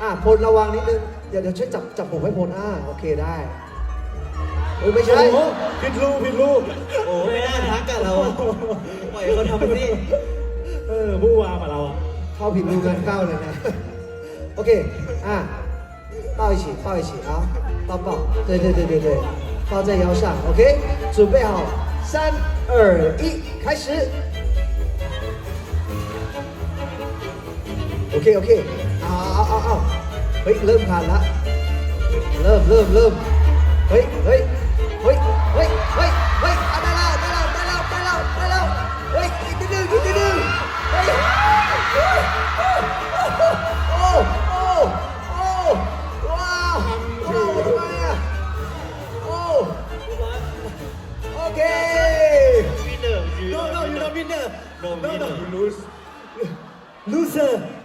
อ่ะพลระวังนิดนึง เดี๋ยวเดี๋ยวช่วยจับจับผมให้พลอ่าโอเคได้เอ้ยไม่ใช่ โอ้โหผิดรูปผิดรูป โอ้ไม่น่าทักกับเราอะปล่อยเขาทำไปสิ เออผู้วามาเราอ่ะ เข้าผิดรูกันเข้าเลยนะ โอเคอ่ะ抱一起抱一起啊抱抱对对对对对抱在腰上 OK 准备好三二一开始 โอเค โ เฮ้ย เริ่มทานละ เริ่มเริ่มเริ่มเฮ้ยเฮ้ยเฮ้ยเฮ้ยเฮ้ยเฮ้ยได้แล้วได้แล้วได้แล้วได้แล้วได้แล้วเฮ้ยอีกนิดนึงอีกนิดนึงเฮ้ยเฮ้ยเโอ้โอ้โอ้ว้าวว้าวทำไมอะโอ้โอเค winner you No, no, you're not winner. No, No, no. winner. You lose. Loser.